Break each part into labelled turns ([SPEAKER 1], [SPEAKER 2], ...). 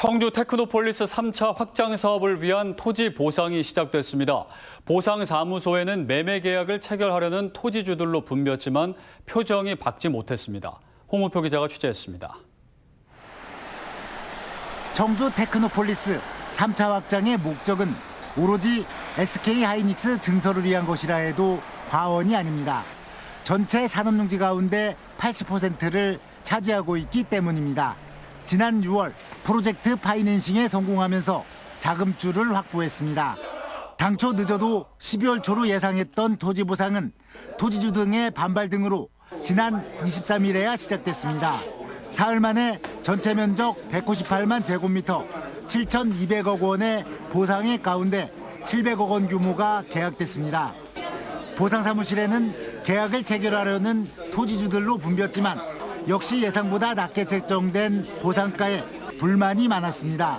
[SPEAKER 1] 청주 테크노폴리스 3차 확장 사업을 위한 토지 보상이 시작됐습니다. 보상 사무소에는 매매 계약을 체결하려는 토지주들로 붐볐지만 표정이 밝지 못했습니다. 홍우표 기자가 취재했습니다.
[SPEAKER 2] 청주 테크노폴리스 3차 확장의 목적은 오로지 SK 하이닉스 증설을 위한 것이라 해도 과언이 아닙니다. 전체 산업용지 가운데 80%를 차지하고 있기 때문입니다. 지난 6월 프로젝트 파이낸싱에 성공하면서 자금줄을 확보했습니다. 당초 늦어도 12월 초로 예상했던 토지 보상은 토지주 등의 반발 등으로 지난 23일에야 시작됐습니다. 사흘 만에 전체 면적 198만 제곱미터 7,200억 원의 보상액 가운데 700억 원 규모가 계약됐습니다. 보상 사무실에는 계약을 체결하려는 토지주들로 붐볐지만 역시 예상보다 낮게 책정된 보상가에 불만이 많았습니다.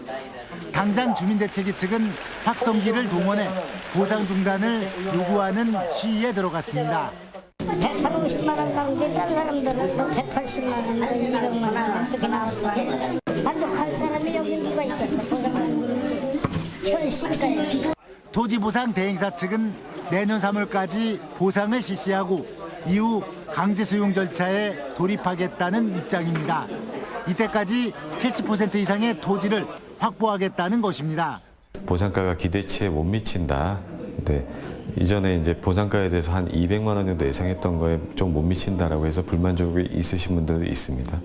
[SPEAKER 2] 당장 주민대책위 측은 확성기를 동원해 보상 중단을 요구하는 시위에 들어갔습니다.
[SPEAKER 3] 150만 원 가운데 딴 사람들은 뭐 180만 원, 200만 원 그렇게 나왔는데 만족할 사람이 여기 누가 있겠어 보상하는 현실가요
[SPEAKER 2] 토지 보상 대행사 측은 내년 3월까지 보상을 실시하고 이후 강제 수용 절차에 돌입하겠다는 입장입니다. 이때까지 70% 이상의 토지를 확보하겠다는 것입니다.
[SPEAKER 4] 보상가가 기대치에 못 미친다. 근데 이전에 이제 보상가에 대해서 한 200만 원 정도 예상했던 거에 좀 못 미친다라고 해서 불만족이 있으신 분들도 있습니다.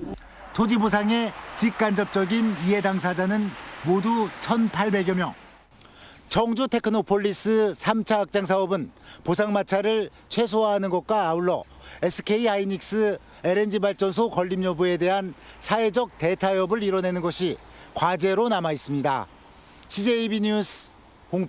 [SPEAKER 2] 토지 보상의 직간접적인 이해 당사자는 모두 1,800여 명. 청주 테크노폴리스 3차 확장 사업은 보상 마찰을 최소화하는 것과 아울러 SK 하이닉스 LNG 발전소 건립 여부에 대한 사회적 대타협을 이뤄내는 것이 과제로 남아 있습니다. CJB 뉴스 홍편